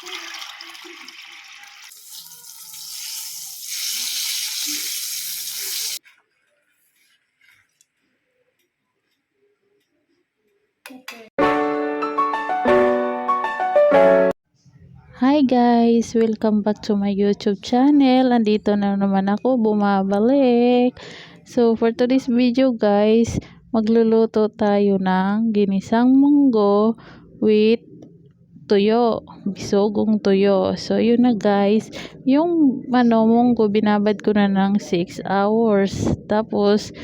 Hi guys! Welcome back to my YouTube channel. Andito na naman ako, bumabalik. So, for today's video guys, magluluto tayo ng ginisang munggo with tuyo. Bisogong tuyo. So, yun na guys. Yung ano, munggo, binabad ko na ng 6 hours. Tapos,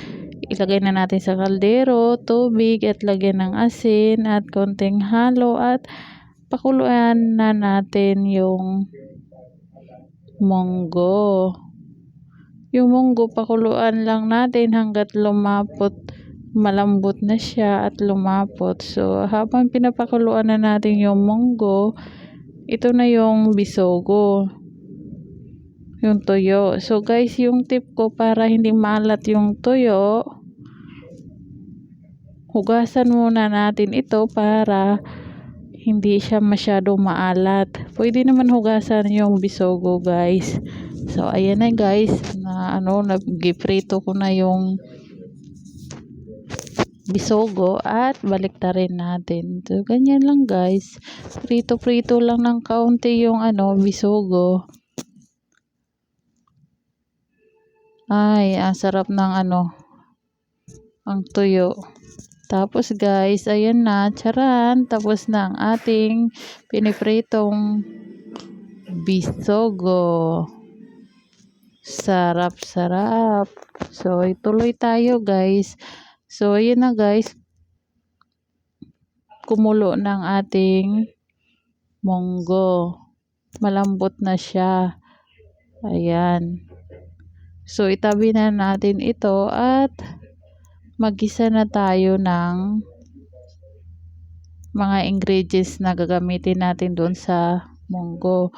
ilagay na natin sa kaldero, tubig, at lagyan ng asin, at konting halo, at pakuluan na natin yung munggo. Yung munggo, pakuluan lang natin hanggat lumapot, malambot na siya at lumapot. So, habang pinapakuluan na natin yung munggo, ito na yung bisogo. Yung tuyo. So, guys, yung tip ko para hindi maalat yung tuyo, hugasan muna natin ito para hindi siya masyado maalat. Pwede naman hugasan yung bisogo, guys. So, ayan na guys, na ano, nag-prito ko na yung bisogo at baliktarin natin. So, ganyan lang guys. Prito-prito lang ng kaunti yung ano, bisogo. Ay, ang sarap ng ano, ang tuyo. Tapos guys, ayan na, charan. Tapos na ang ating pinipritong bisogo. Sarap, sarap. So, ituloy tayo guys. So, ayan na guys. Kumulo ng ating munggo. Malambot na siya. Ayan. So, itabi na natin ito at magisa na tayo ng mga ingredients na gagamitin natin doon sa munggo.